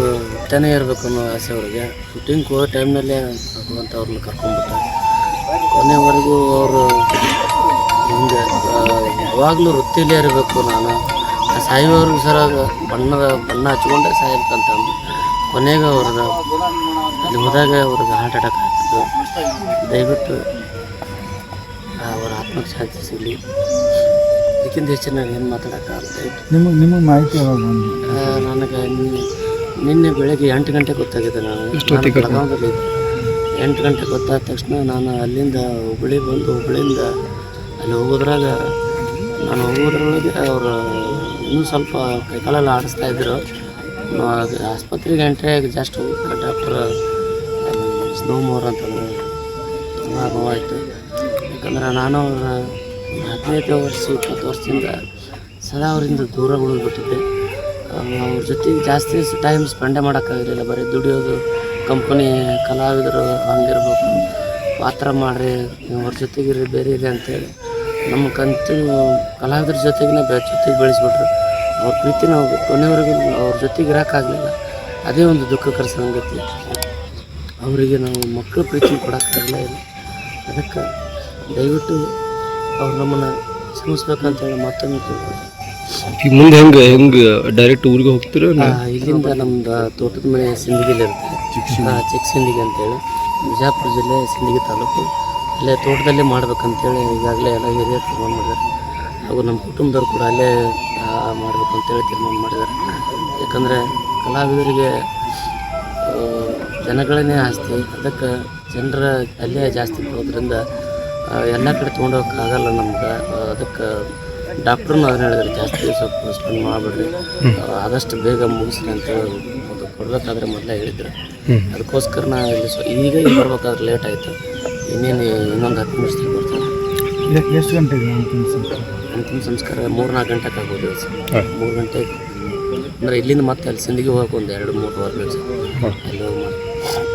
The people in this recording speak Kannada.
ಅವ್ರು ಹುಟ್ಟನೇ ಇರಬೇಕು ಅನ್ನೋ ಆಸೆ ಅವ್ರಿಗೆ. ಶೂಟಿಂಗ್ ಹೋಗೋ ಟೈಮ್ನಲ್ಲೇ ಭಗವಂತ ಅವ್ರನ್ನ ಕರ್ಕೊಂಡ್ಬಿಟ್ಟ. ಕೊನೆವರೆಗೂ ಅವರು ಹಿಂಗೆ ಯಾವಾಗಲೂ ವೃತ್ತಿಲೇ ಇರಬೇಕು ನಾನು. ಸಾಯುವವರೆಗೂ ಸರ ಬಣ್ಣದ ಬಣ್ಣ ಹಚ್ಕೊಂಡೆ ಸಾಯ್ಬೇಕಂತ ಅಂದು ಕೊನೆಗೆ ಅವ್ರದ್ದು ಅಲ್ಲಿ ಹೋದಾಗ ಅವ್ರಿಗೆ ಹಾರ್ಟ್ ಅಟ್ಯಾಕ್ ಆಗ್ತಿತ್ತು. ದಯವಿಟ್ಟು ಅವರ ಆತ್ಮಕ್ಕೆ ಶಾಂತಿ ಸಿಗಲಿ. ಇದಕ್ಕಿಂತ ಹೆಚ್ಚಿನ ಏನು ಮಾತಾಡೋಕ್ಕಾಗುತ್ತೆ ನಿಮಗೆ ನಿಮಗೆ ಮಾಹಿತಿ ನನಗೆ ನೀವು ಆ, ನನಗೆ ನಿನ್ನೆ ಬೆಳಗ್ಗೆ ಎಂಟು ಗಂಟೆ ಗೊತ್ತಾಗಿದೆ ನಾನು. ನಾನು ಬೆಳಗಾವಿಯಲ್ಲಿ ಎಂಟು ಗಂಟೆ ಗೊತ್ತಾದ ತಕ್ಷಣ ನಾನು ಅಲ್ಲಿಂದ ಹುಬ್ಬಳ್ಳಿ ಬಂದು ಹುಬ್ಬಳ್ಳಿಯಿಂದ ಅಲ್ಲಿ ಹೋಗೋದ್ರಾಗ ನಾನು ಹೋಗೋದ್ರೊಳಗೆ ಅವರು ಇನ್ನೂ ಸ್ವಲ್ಪ ಕೈಕಾಲೆಲ್ಲ ಆಡಿಸ್ತಾ ಇದ್ದರು ಆಸ್ಪತ್ರೆಗೆ ಎಂಟ್ರಿ ಆಗಿ ಜಸ್ಟ್ ಡಾಕ್ಟರ್ ಸ್ನೋ ಮೋರ್ ಅಂತಂದ್ರೆ ತುಂಬ ನೋವಾಯಿತು ಯಾಕಂದ್ರೆ ನಾನು ಅವ್ರ ಹದಿನೈದು ವರ್ಷ ಇಪ್ಪತ್ತು ವರ್ಷದಿಂದ ಸದಾ ಅವರಿಂದ ದೂರ ಉಳಿದ್ಬಿಟ್ಟಿದ್ದೆ. ಅವ್ರ ಜೊತೆಗೆ ಜಾಸ್ತಿ ಟೈಮ್ ಸ್ಪೆಂಡೇ ಮಾಡೋಕ್ಕಾಗಿರಲಿಲ್ಲ ಬರೀ ದುಡಿಯೋದು ಕಂಪನಿ ಕಲಾವಿದರು ಹಂಗಿರ್ಬೇಕು. ಪಾತ್ರ ಮಾಡಿರಿ ಅವ್ರ ಜೊತೆಗಿರಿ ಬೇರೆ ಇದೆ ಅಂತೇಳಿ. ನಮ್ಮ ಕಂತು ಕಲಾವಿದ್ರ ಜೊತೆಗಿನ ಬೆ, ಜೊತೆಗೆ ಬೆಳೆಸ್ಬಿಟ್ರು. ಅವ್ರ ಪ್ರೀತಿ ನಾವು ಕೊನೆವರೆಗೂ ಅವ್ರ ಜೊತೆಗೆ ಇರೋಕ್ಕಾಗಲಿಲ್ಲ ಅದೇ ಒಂದು ದುಃಖಕರ ಸಂಗತಿ ಅವರಿಗೆ ನಾವು ಮಕ್ಕಳ ಪ್ರೀತಿ ಕೊಡೋಕ್ಕಾಗಲೇ ಇಲ್ಲ. ಅದಕ್ಕೆ ದಯವಿಟ್ಟು ಅವ್ರು ನಮ್ಮನ್ನು ಕ್ಷಮಿಸ್ಬೇಕಂತೇಳಿ ಮತ್ತೊಮ್ಮೆ ಕೇಳ್ಕೊಳ್ತೀನಿ. ಈಗ ಮುಂದೆ ಹೆಂಗೆ ಹೆಂಗೆ ಡೈರೆಕ್ಟ್ ಊರಿಗೆ ಹೋಗ್ತೀರೋ ಇಲ್ಲಿಂದ ನಮ್ದು ತೋಟದ ಮನೆ ಸಿಂದಗಿಲಿ ಇರುತ್ತೆ. ಚಿಕ್ಕ ಸಿಂದಗಿ ಅಂತೇಳಿ. ಬಿಜಾಪುರ ಜಿಲ್ಲೆ ಸಿಂದಗಿ ತಾಲೂಕು. ಅಲ್ಲೇ ತೋಟದಲ್ಲೇ ಮಾಡ್ಬೇಕಂತೇಳಿ ಈಗಾಗಲೇ ಎಲ್ಲ ಹಿರಿಯರು ತೀರ್ಮಾನ ಮಾಡಿದ್ದಾರೆ. ಹಾಗೂ ನಮ್ಮ ಕುಟುಂಬದವ್ರು ಕೂಡ ಅಲ್ಲೇ ಮಾಡ್ಬೇಕಂತೇಳಿ ತೀರ್ಮಾನ ಮಾಡಿದ್ದಾರೆ. ಯಾಕಂದರೆ ಕಲಾವಿದರಿಗೆ ಜನಗಳನ್ನೇ ಆಸ್ತಿ ಅದಕ್ಕೆ ಜನರ ಅಲ್ಲೇ ಜಾಸ್ತಿ ಬರೋದ್ರಿಂದ ಎಲ್ಲ ಕಡೆ ತೊಗೊಂಡೋಗಕ್ಕಾಗಲ್ಲ ನಮ್ಗೆ. ಅದಕ್ಕೆ ಡಾಕ್ಟ್ರನ್ನ ಅದನ್ನ ಹೇಳಿದ್ರೆ ಜಾಸ್ತಿ ಸ್ವಲ್ಪ ಸ್ಪೆಂಡ್ ಮಾಡಬೇಡ್ರಿ. ಆದಷ್ಟು ಬೇಗ ಮುಗಿಸ್ರಿ ಅಂತೇಳಿ ಒಂದು ಕೊಡಬೇಕಾದ್ರೆ ಮೊದಲೇ ಹೇಳಿದ್ರು. ಅದಕ್ಕೋಸ್ಕರ ನಾ ಇಲ್ಲಿ ಸ್ವ- ಈಗ ಇಲ್ಲಿ ಬರ್ಬೇಕಾದ್ರೆ ಲೇಟ್ ಆಯಿತು. ಇನ್ನೇನು ಇನ್ನೊಂದು ಹತ್ತು ನಿಮಿಷ ಬರ್ತಾರೆ. ಎ- ಎಷ್ಟು ಗಂಟೆಗೆ ಅಂತಿಮ ಸಂಸ್ಕಾರ? ಅಂತಿಮ ಸಂಸ್ಕಾರ ಮೂರು ನಾಲ್ಕು ಗಂಟೆಗೆ ಆಗ್ಬೋದು ಸರ್ ಮೂರು ಗಂಟೆಗೆ. ಅಂದರೆ ಇಲ್ಲಿಂದ ಮತ್ತೆ ಅಲ್ಲಿ ಸಿಂಧಿಗೆ ಹೋಗಕ್ಕೆ ಒಂದು ಎರಡು ಮೂರು ವಾರ ಬೇಕು ಸರ್. ಅಲ್ಲಿ ಹೋಗಿ ಮಾಡಿ